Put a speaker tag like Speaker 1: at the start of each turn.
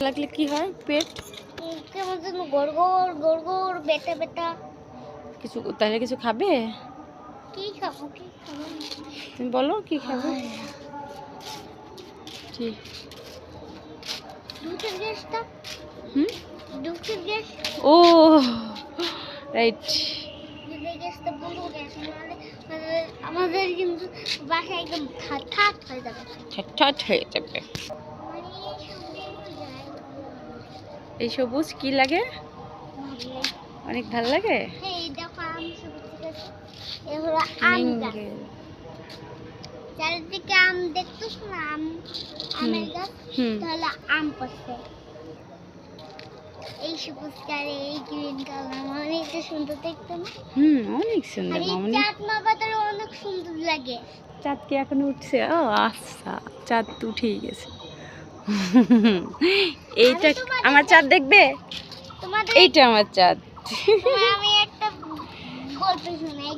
Speaker 1: লাগলে কি হয়? পেট?
Speaker 2: কেমন যেন গড়গড় গড়গড় বেটা বেটা।
Speaker 1: কিছু তাহলে কিছু খাবে?
Speaker 2: কি খাব কি খাব?
Speaker 1: তুমি বলো কি খাবে? ঠিক।
Speaker 2: দুধের গ্যাসটা?
Speaker 1: হুম?
Speaker 2: দুধের গ্যাস?
Speaker 1: ও রাইট।
Speaker 2: দুধের গ্যাসটা বন্ধ গ্যাস আমাদের- কিন্তু বাসায় একদম থাট হয়ে যাবে।
Speaker 1: ঠাট হয়ে যাবে। এই সবুজ কি লাগে? অনেক ভালো লাগে।
Speaker 2: চারিদিকে আম দেখতেছ না আম আমের গাছ তাহলে আম পড়ছে। এই সবুজ কালার এই গ্রিন কালার অনেক সুন্দর দেখতে না?
Speaker 1: হুম অনেক সুন্দর মামনি
Speaker 2: চাঁদ অনেক সুন্দর লাগে।
Speaker 1: চাঁদ কি এখন উঠছে? ও আচ্ছা চাঁদ তো উঠেই গেছে। এইটা আমার চাঁদ দেখবে? এইটা আমার চাঁদ।
Speaker 2: আমি একটা গল্প শোনাই।